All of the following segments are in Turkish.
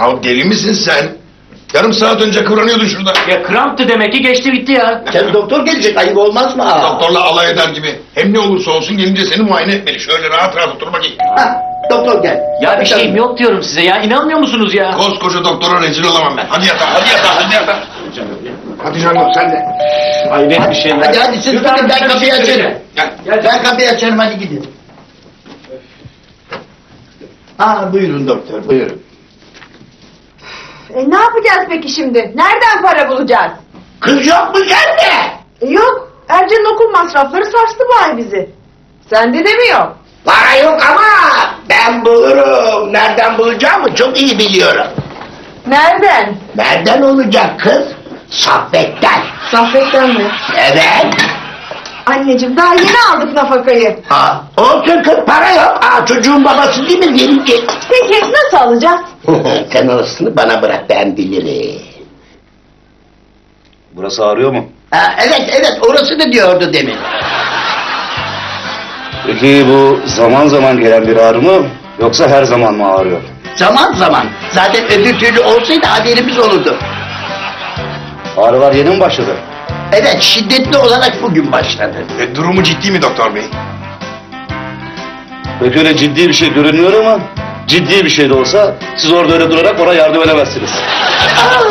Ya deli misin sen? Yarım saat önce kıvranıyordun şurada. Ya kramptı demek ki geçti bitti ya. Sen doktor gelecek ayıp olmaz mı? ha? Doktorla alay eder gibi. Hem ne olursa olsun gelince seni muayene etmeli. Şöyle rahat rahat otur bakayım. Ha, doktor gel. Ya bir şeyim yok diyorum size ya. İnanmıyor musunuz ya? Koskoca doktora rezil olamam ben. Hadi yatağa, hadi yatağa, hadi yatağa. Hadi canım sen de. Hayret bir şey. Hadi hadi siz gidin ben şey kapıyı açarım. Gel. Ben kapıyı açarım hadi gidin. Aa buyurun doktor buyurun. E ne yapacağız peki şimdi? Nereden para bulacağız? Kız yok mu sende? E yok. Ercan'ın okul masrafları sarstı bu ay bizi. Sende de mi yok? Para yok ama ben bulurum. Nereden bulacağımı çok iyi biliyorum. Nereden? Nereden olacak kız? Saffet'ten. Saffet'ten mi? Evet. Anneciğim daha yeni aldık nafakayı. Aa, olsun kız para yok. Aa, çocuğun babası değil mi? Verim ki. Peki nasıl alacağız? Sen orasını bana bırak ben bilirim. Burası ağrıyor mu? Ha, evet evet orasını diyordu demin. Peki bu zaman zaman gelen bir ağrı mı yoksa her zaman mı ağrıyor? Zaman zaman. Zaten öbür türlü olsaydı haberimiz olurdu. Ağrılar yeni mi başladı? Evet şiddetli olarak bugün başladı. E, durumu ciddi mi doktor bey? Pek öyle ciddi bir şey görünmüyor ama ciddi bir şey de olsa siz orada öyle durarak ona yardım edemezsiniz. Aa,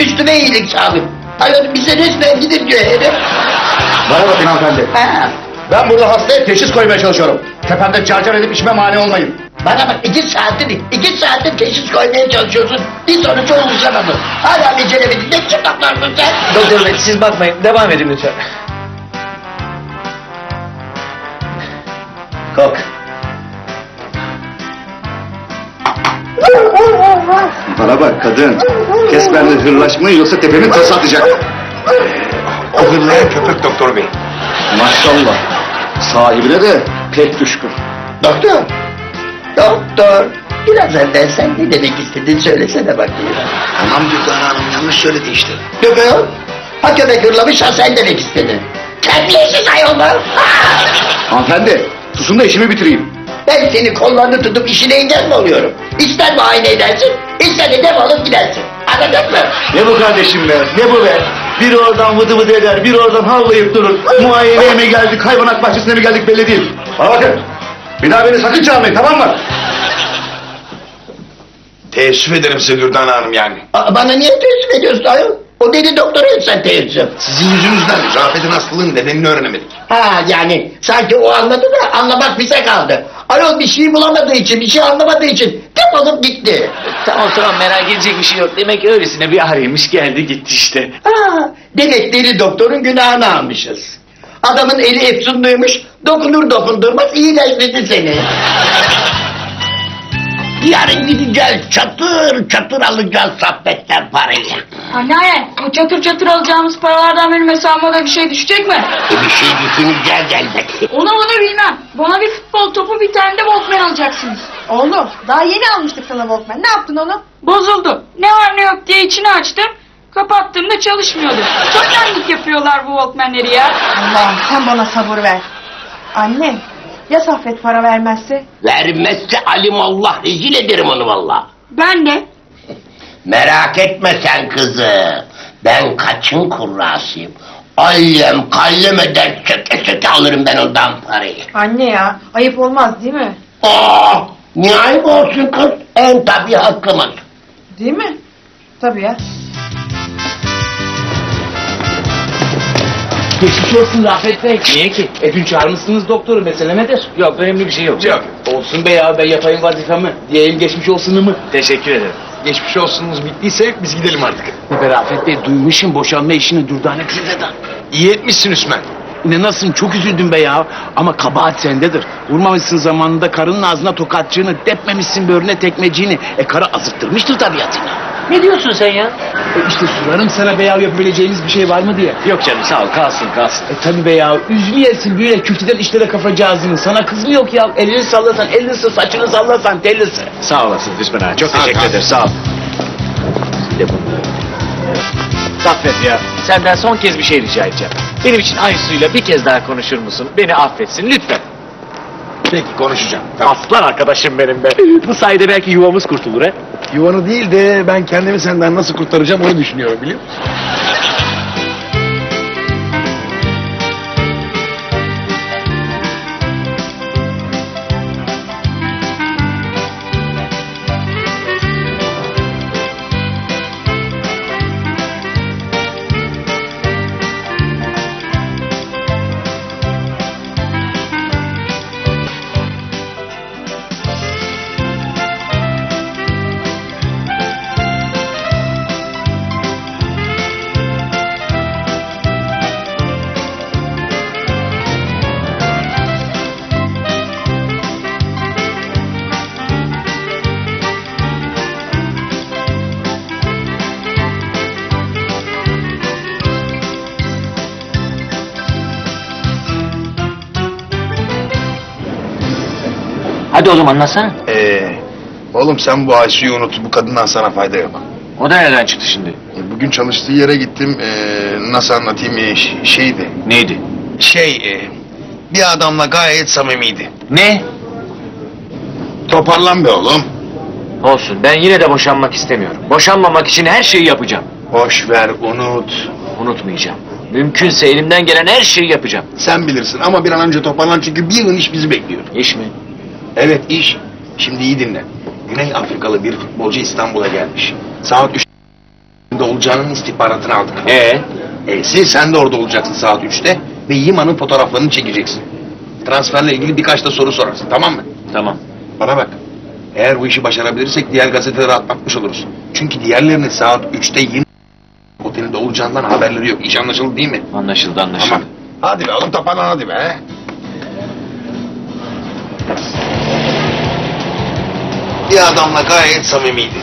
üstüme iyilik sağlık. Hayır bize resmen gidin diyor herif. Bana bakın hanımefendi. Ha, Ben burada hastaya teşhis koymaya çalışıyorum. Tepemde carcar edip işime mani olmayın. bana bak iki saattir, iki saattir teşhis koymaya çalışıyorsun. Bir sonuç oluşamadı. Hala beceremedin. Ne biçim Doktor bey siz bakmayın. Devam edin lütfen. Kalk. Bana bak kadın. Kes benimle hırlaşmayı yoksa tepemin tası atacak. O hırlayan köpek doktor bey. Maşallah. Sahibine de pek düşkün. Doktor. Doktor. Biraz evvel sen ne demek istediğini söylesene bakayım. Tamam Dürdane Hanım yanlış söyledi işte. Doktor. Ha köpek hırlamış ha sen demek istedin. Terbiyesiz ayol lan. Ha! Hanımefendi susun da işimi bitireyim. Ben seni kollarını tutup işine engel mi oluyorum? İster muayene edersin, ister de defolup gidersin. Anladın mı? Ne bu kardeşim be? Ne bu be? Biri oradan vıdı vıdı eder, biri oradan havlayıp durur. Muayeneye mi geldik, hayvanat bahçesine mi geldik belli değil. Bana bakın. Bir daha beni sakın çağırmayın tamam mı? Teessüf ederim size Dürdane Hanım yani. Aa, Bana niye teessüf ediyorsun ayol? O deli doktora etsen teessüf. Sizin yüzünüzden Rafet'in hastalığının nedenini öğrenemedik. Ha yani sanki o anladı da anlamak bize kaldı. Ayol bir şey bulamadığı için, bir şey anlamadığı için defolup gitti. Tamam tamam merak edecek bir şey yok. Demek öylesine bir ağrıymış geldi gitti işte. Ha, demek deli doktorun günahını almışız. Adamın eli efsunluymuş, dokunur dokundurmaz iyileştirdi seni. Yarın gideceğiz, çatır çatır alacağız saffetten parayı. Anneanne, o çatır çatır alacağımız paralardan benim hesabıma da bir şey düşecek mi? E bir şey düşüneceğiz elbette. Onu bunu bilmem. Bana bir futbol topu bir tane de Walkman alacaksınız. Oğlum daha yeni almıştık sana Walkman. Ne yaptın onu? Bozuldu. Ne var ne yok diye içini açtım. Kapattığımda çalışmıyordu. Çok dandik yapıyorlar bu Walkman'leri ya. Allah'ım sen bana sabır ver. Anne ya Saffet para vermezse? Vermezse alimallah rezil ederim onu valla. Ben de. Merak etme sen kızı. Ben kaçın kurrasıyım. Allem kallem eder çöke çöke alırım ben ondan parayı. Anne ya ayıp olmaz değil mi? Aa, niye ayıp olsun kız? En tabi hakkımız. Değil mi? Tabii ya. Geçmiş olsun Rafet Bey. Niye ki? E dün çağırmışsınız doktoru mesele nedir? Yok önemli bir şey yok. Yok. Olsun be ya ben yapayım vazifemi. Diyeyim geçmiş olsunu mu? Teşekkür ederim. Geçmiş olsunuz bittiyse biz gidelim artık. Be Rafet Bey duymuşum boşanma işini Dürdane teyzeden. İyi etmişsin Üsmen. Ne nasılsın çok üzüldüm be ya. Ama kabahat sendedir. Vurmamışsın zamanında karının ağzına tokatçığını, depmemişsin böğrüne tekmeciğini. E karı azıttırmıştır tabiatını. Ne diyorsun sen ya? E işte sorarım sana be ya yapabileceğimiz bir şey var mı diye. Yok canım sağ ol kalsın kalsın. E tabi be ya üzmeyesin böyle küfteden işlere kafacağızını. Sana kız mı yok ya? Elini sallasan, elini sı, saçını sallasan, tellisi. Sağ olasın Düşman ağa. Çok teşekkür ederim, Sağ ol. De bunu. Saffet ya, senden son kez bir şey rica edeceğim. Benim için Aysu'yla bir kez daha konuşur musun? Beni affetsin lütfen. Peki konuşacağım. Tamam. Aslan arkadaşım benim be. Bu sayede belki yuvamız kurtulur he. Yuvanı değil de ben kendimi senden nasıl kurtaracağım onu düşünüyorum biliyor musun? Hadi oğlum anlatsana. Ee, oğlum sen bu Aysu'yu unut. Bu kadından sana fayda yok. O da nereden çıktı şimdi? E, Bugün çalıştığı yere gittim. Ee, nasıl anlatayım? Ee, ş- şeydi. Neydi? Şey, e, bir adamla gayet samimiydi. Ne? Toparlan be oğlum. Olsun ben yine de boşanmak istemiyorum. Boşanmamak için her şeyi yapacağım. Boş ver, unut. Unutmayacağım. Mümkünse elimden gelen her şeyi yapacağım. Sen bilirsin ama bir an önce toparlan çünkü bir yıl iş bizi bekliyor. İş mi? Evet iş. Şimdi iyi dinle. Güney Afrikalı bir futbolcu İstanbul'a gelmiş. Saat 3'te olacağının istihbaratını aldık. Ee? E'si sen de orada olacaksın saat 3'te ve Yima'nın fotoğraflarını çekeceksin. Transferle ilgili birkaç da soru sorarsın tamam mı? Tamam. Bana bak. Eğer bu işi başarabilirsek diğer gazetelere atlatmış oluruz. Çünkü diğerlerinin saat 3'te Yima otelinde olacağından haberleri yok. İş anlaşıldı değil mi? Anlaşıldı anlaşıldı. Tamam. Hadi be oğlum toparlan hadi be. Bir adamla gayet samimiydi.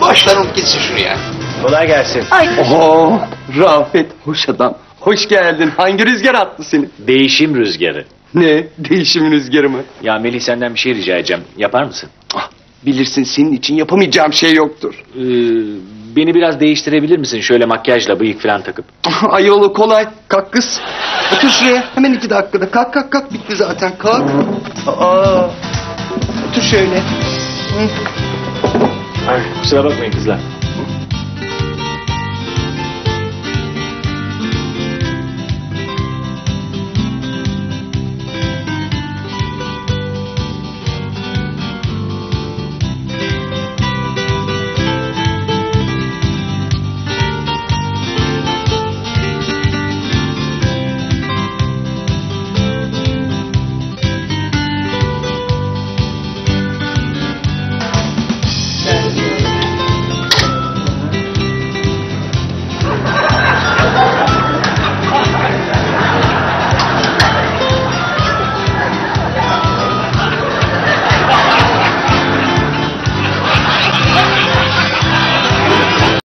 Başlar unut gitsin şunu ya. Kolay gelsin. Oo, Rafet hoş adam. Hoş geldin. Hangi rüzgar attı seni? Değişim rüzgarı. Ne? Değişim rüzgarı mı? Ya Melih senden bir şey rica edeceğim. Yapar mısın? Ah, bilirsin senin için yapamayacağım şey yoktur. Ee, beni biraz değiştirebilir misin? Şöyle makyajla bıyık falan takıp. Ah, Ayolu kolay. Kalk kız. Otur şuraya. Hemen iki dakikada. Kalk kalk kalk. Bitti zaten. Kalk. Aa, otur şöyle. Kusura bakmayın kızlar.